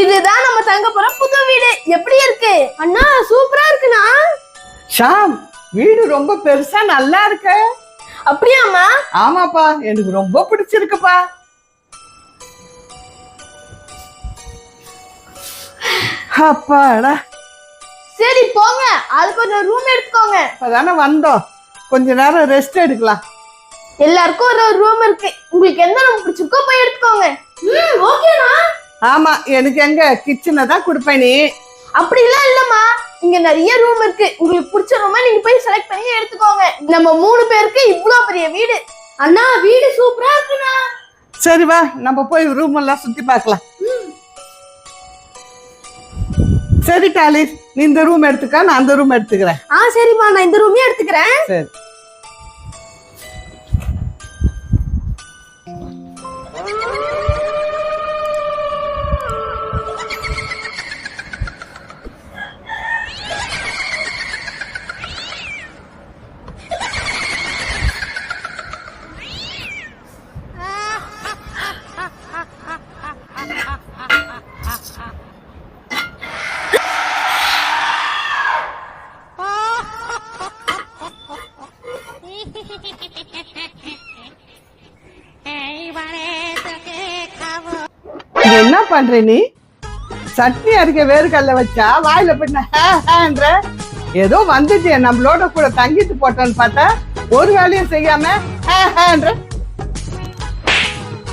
இதுதான் நம்ம தங்க போற புது வீடு. எப்படி இருக்கு? அண்ணா சூப்பரா இருக்குண்ணா. ஷாம் வீடு ரொம்ப பெருசா நல்லா இருக்கு. அப்படியாம்மா ஆமாப்பா எனக்கு ரொம்ப பிடிச்சிருக்குப்பா. அப்பாடா. சரி போங்க. அது கொஞ்சம் ரூம் எடுத்துக்கோங்க. இப்பதானே வந்தோம். கொஞ்ச நேரம் ரெஸ்ட் எடுக்கலாம். எல்லாருக்கும் ஒரு ஒரு ரூம் இருக்கு. உங்களுக்கு எந்த ரூம் பிடிச்சிருக்கோ போய் எடுத்துக்கோங்க. ம் ஓகேண்ணா ஆமா எனக்கு எங்க கிச்சனை தான் கொடுப்பேன் நீ. அப்படிலாம் இல்லம்மா. இங்க நிறைய ரூம் இருக்கு. உங்களுக்கு பிடிச்ச ரூமை நீங்க போய் செலக்ட் பண்ணி எடுத்துக்கோங்க. நம்ம மூணு பேருக்கு இவ்ளோ பெரிய வீடு. அண்ணா வீடு சூப்பரா இருக்குண்ணா. சரி வா நம்ம போய் ரூம் எல்லாம் சுத்தி பார்க்கலாம். சரி டாலிஸ் நீ இந்த ரூம் எடுத்துக்க நான் அந்த ரூம் எடுத்துக்கிறேன். ஆ சரிம்மா. நான் இந்த ரூமே எடுத்துக்கிறேன். சரி. என்ன பண்ற நீ? சட்னி அரைக்க வேர்க்கல்ல வச்சா வாயில பின்ன ஹேன்ற. ஏதோ வந்துச்சு நம்மளோட கூட தங்கிட்டு போட்டோன்னு பார்த்தா ஒரு வேலையும் செய்யாம ஹே ஹேன்ற.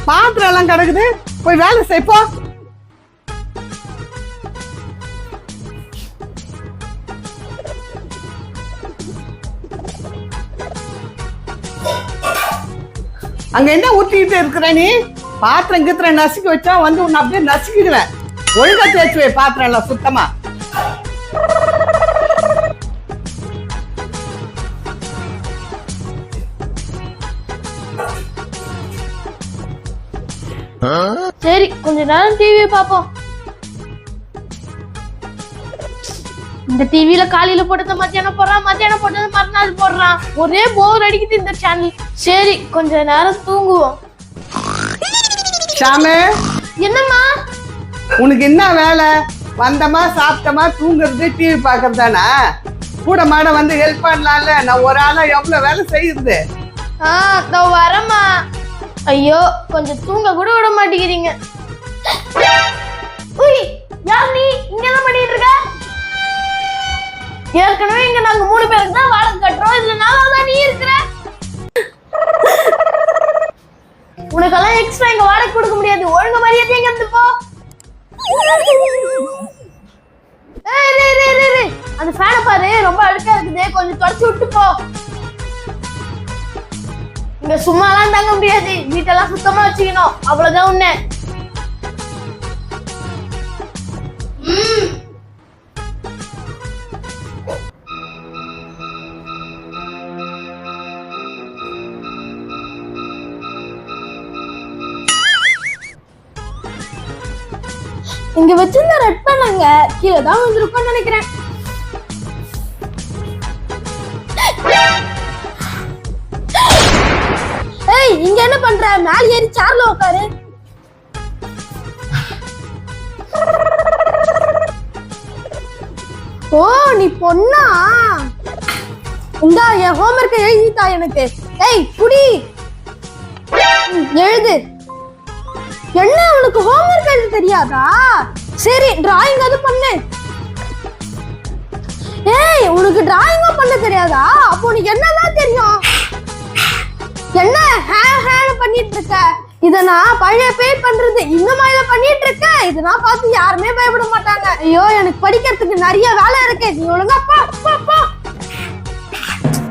பாத்திரம் எல்லாம் கிடக்குது. போய் வேலை செய்ப்போ அங்க என்ன ஊத்திக்கிட்டு இருக்கிற நீ? பாத்திரம் கித்திரம் நசுக்கி வச்சா வந்து உன்னை அப்படியே நசுக்கிடுவேன். ஒழுங்கா தேய்ச்சி வை பாத்திரம் எல்லாம் சுத்தமா. சரி கொஞ்ச நேரம் டிவி பாப்போம் இந்த டிவில காலையில போட்டது மத்தியானம் போடுறான் மத்தியானம் போட்டது மறுநாள் போடுறான். ஒரே போர் அடிக்குது இந்த சேனல் சரி கொஞ்ச நேரம் தூங்குவோம். ஷாமே. என்னம்மா? உனக்கு என்ன வேலை? வந்தமா சாப்பிட்டமா தூங்குறது டிவி பார்க்கறது தானே கூட மாட வந்து ஹெல்ப் பண்ணலாம்ல. நான் ஒரு ஆளா எவ்வளவு வேலை செய்யுது? ஆ இதோ வரேம்மா. ஐயோ கொஞ்சம் தூங்க கூட விட மாட்டேங்கிறீங்க. உய் யார் நீ? இங்க என்ன பண்ணிட்டு இருக்க? ஏற்கனவே இங்க நாங்க மூணு பேருக்கு தான் வாடகை கட்டுறோம். இதுல நாலாவது நீ இருக்கிற? உனக்கெல்லாம் எக்ஸ்ட்ரா எங்க வாடகை கொடுக்க முடியாது. ஒழுங்கு மரியாதை எங்க இருந்து போ. அந்த ஃபேனை பாரு. ரொம்ப அழுக்கா இருக்குது. கொஞ்சம் தொடச்சு விட்டு போ. இங்க சும்மாலாம் தங்க முடியாது. வீட்டெல்லாம் சுத்தமா வச்சுக்கணும். அவ்வளவுதான் உன்ன. இங்க வச்சிருந்த ரெட் பண்ணங்க. கீழே தான் வந்திருக்கும்னு நினைக்கிறேன். ஏய் இங்க என்ன பண்ற? மேல ஏறி சேர்ல உட்காரு ஓ நீ பொண்ணா? இந்தா என் ஹோம்ஒர்க்கை எழுதித்தா எனக்கு. ஏய் குடி. எழுது. என்ன உனக்கு ஹோம்ஒர்க் எழுத தெரியாதா? சரி டிராயிங் அது பண்ணு. ஏய் உனக்கு டிராயிங்கும் பண்ண தெரியாதா? அப்போ உனக்கு என்னதான் தெரியும்? என்ன ஹே ஹேன்னு பண்ணிட்டு இருக்க? இத நான் பழைய பேர் பண்றது இந்த மாதிரி பண்ணிட்டு இருக்க? இத நான் பார்த்து யாருமே பயப்பட மாட்டாங்க. ஐயோ எனக்கு படிக்கிறதுக்கு நிறைய வேலை இருக்கு. நீ ஒழுங்கா பா பா போ.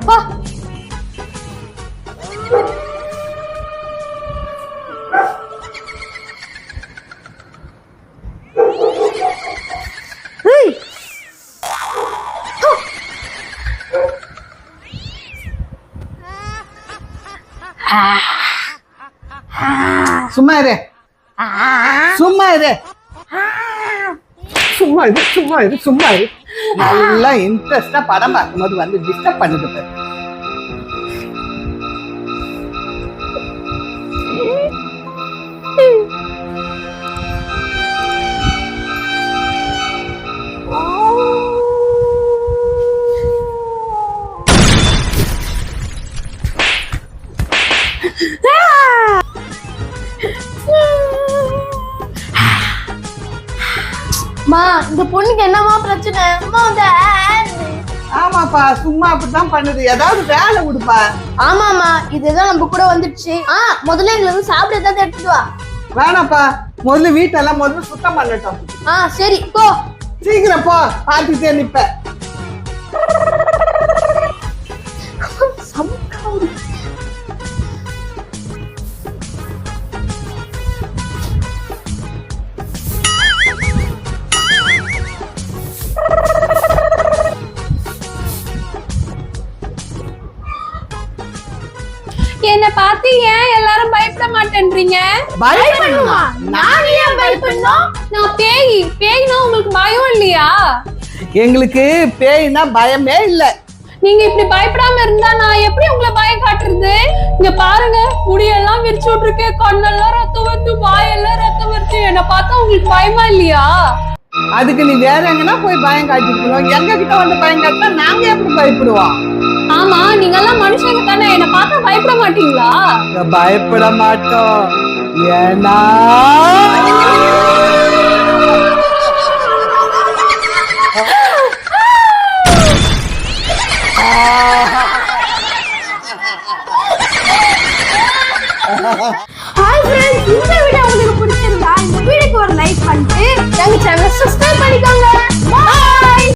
போ ஏய் சும்மா இரு. சும்மா இரு. சும்மா இரு சும்மா இரு சும்மா இரு. நல்லா இன்ட்ரெஸ்டா படம் பார்க்கும்போது வந்து டிஸ்டர்ப் பண்ணுது மா இந்த பொண்ணுக்கு என்னமா பிரச்சனை? அம்மா வந்து. ஆமாப்பா சும்மா அப்படித்தான் பண்ணுது. ஏதாவது வேலை விடுப்பா. ஆமாமா இதுதான் நம்ம கூட வந்துடுச்சு. ஆ முதல்ல எங்களை வந்து சாப்பிட ஏதாவது எடுத்துட்டு வா. வேணாப்பா முதல்ல வீட்டெல்லாம் முதல்ல சுத்தம் பண்ணட்டும். ஆ சரி போ. சீக்கிரம் போ. பார்த்துட்டே நிப்ப ஏன் எல்லாரும் பயப்பட மாட்டேன்றீங்க? பயப்படணுமா? நான் ஏன் பயப்படணும்? நான் பேய். பேய்னா உங்களுக்கு பயம் இல்லையா? எங்களுக்கு பேய்னா பயமே இல்ல. நீங்க இப்படி பயப்படாம இருந்தா நான் எப்படி உங்களை பயம் காட்டுறது? இங்க பாருங்க முடியெல்லாம் விரிச்சு விட்டுருக்கு. கண்ணெல்லாம் ரத்தம் வருது வாயெல்லாம் ரத்தம் வருது. என்ன பார்த்தா உங்களுக்கு பயமா இல்லையா? அதுக்கு நீ வேற எங்கன்னா போய் பயம் காட்டிக்கணும் எங்க கிட்ட வந்து பயம் காட்டினா நாங்க எப்படி பயப்படுவோம்? ஆமா நீங்க எல்லாம் மனுஷங்க பார்த்தா பயப்பட மாட்டீங்களா? பயப்பட மாட்டோம். ஏன்னா ஹாய் ஃப்ரெண்ட்ஸ் இந்த வீடியோ உங்களுக்கு பிடிச்சிருந்தா இந்த வீடியோக்கு ஒரு லைக் பண்ணிட்டு எங்க சேனல் சப்ஸ்கிரைப் பண்ணிக்கோங்க.